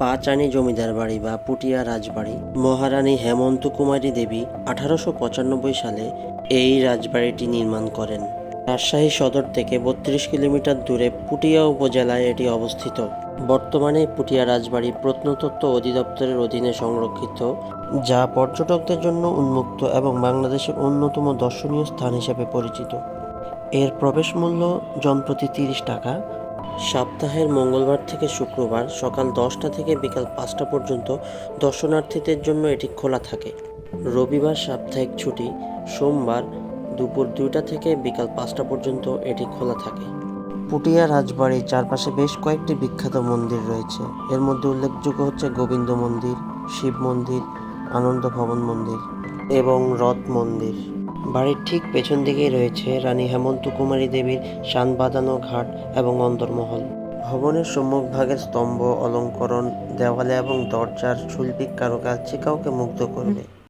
পাঁচানি জমিদার বাড়ি বা পুটিয়া রাজবাড়ি, মহারানী হেমন্ত কুমারী দেবী আঠারোশো পঁচানব্বই সালে এই রাজবাড়িটি নির্মাণ করেন। রাজশাহী সদর থেকে বত্রিশ কিলোমিটার দূরে পুটিয়া উপজেলায় এটি অবস্থিত। বর্তমানে পুটিয়া রাজবাড়ি প্রত্নতত্ত্ব অধিদপ্তরের অধীনে সংরক্ষিত, যা পর্যটকদের জন্য উন্মুক্ত এবং বাংলাদেশের অন্যতম দর্শনীয় স্থান হিসেবে পরিচিত। এর প্রবেশ মূল্য জনপ্রতি তিরিশ টাকা সপ্তাহের মঙ্গলবার থেকে শুক্রবার সকাল দশটা থেকে বিকাল পাঁচটা পর্যন্ত দর্শনার্থীদের জন্য এটি খোলা থাকে। রবিবার সাপ্তাহিক ছুটি, সোমবার দুপুর দুইটা থেকে বিকাল পাঁচটা পর্যন্ত এটি খোলা থাকে। পুটিয়া রাজবাড়ির চারপাশে বেশ কয়েকটি বিখ্যাত মন্দির রয়েছে। এর মধ্যে উল্লেখযোগ্য হচ্ছে গোবিন্দ মন্দির, শিব মন্দির, আনন্দ ভবন মন্দির এবং রথ মন্দির। বাড়ির ঠিক পেছন দিকেই রয়েছে রানী হেমন্ত কুমারী দেবীর শান বাঁধানো ঘাট এবং অন্দরমহল ভবনের সম্মুখভাগের স্তম্ভ, অলঙ্করণ, দেওয়ালে এবং দরজার শৈল্পিক কারুকার্য কাউকে মুগ্ধ করবে।